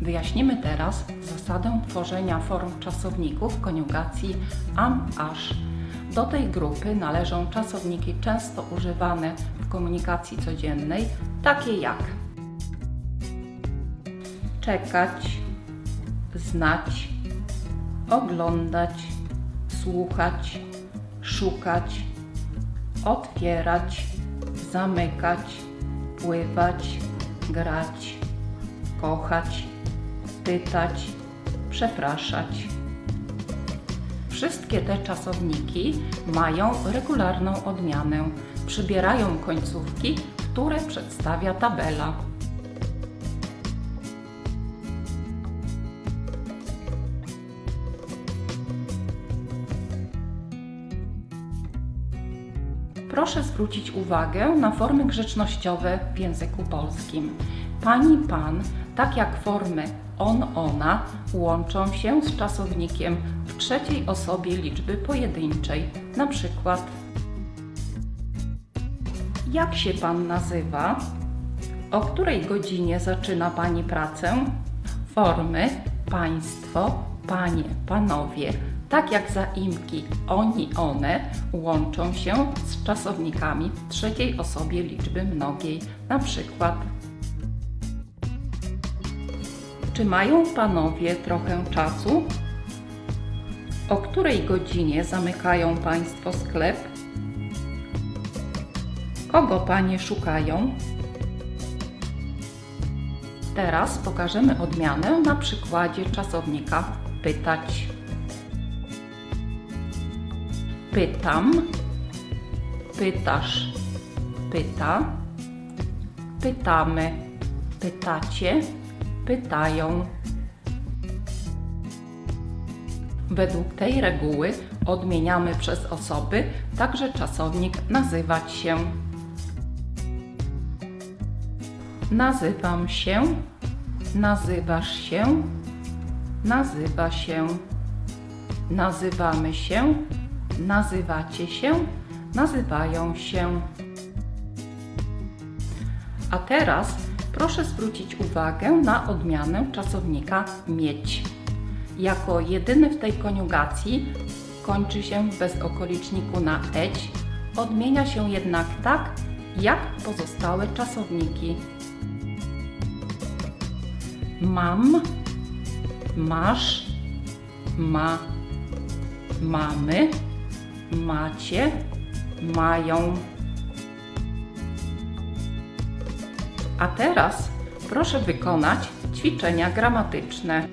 Wyjaśnimy teraz zasadę tworzenia form czasowników koniugacji am-aż. Do tej grupy należą czasowniki często używane w komunikacji codziennej, takie jak czekać, znać, oglądać, słuchać, szukać, otwierać, zamykać, pływać, grać, kochać, pytać, przepraszać. Wszystkie te czasowniki mają regularną odmianę. Przybierają końcówki, które przedstawia tabela. Proszę zwrócić uwagę na formy grzecznościowe w języku polskim. Pani, pan, tak jak formy on, ona, łączą się z czasownikiem w trzeciej osobie liczby pojedynczej. Na przykład Jak się pan nazywa? O której godzinie zaczyna pani pracę? Formy państwo, panie, panowie, tak jak zaimki oni, one łączą się z czasownikami w trzeciej osobie liczby mnogiej. Na przykład Czy mają panowie trochę czasu? O której godzinie zamykają państwo sklep? Kogo panie szukają? Teraz pokażemy odmianę na przykładzie czasownika pytać. Pytam, pytasz, pyta, pytamy, pytacie, pytają. Według tej reguły odmieniamy przez osoby także czasownik nazywać się. Nazywam się, nazywasz się, nazywa się, nazywamy się, nazywacie się, nazywają się. A teraz proszę zwrócić uwagę na odmianę czasownika mieć. Jako jedyny w tej koniugacji kończy się w bezokoliczniku na eć, odmienia się jednak tak, jak pozostałe czasowniki. Mam, masz, ma, mamy, macie, mają. A teraz proszę wykonać ćwiczenia gramatyczne.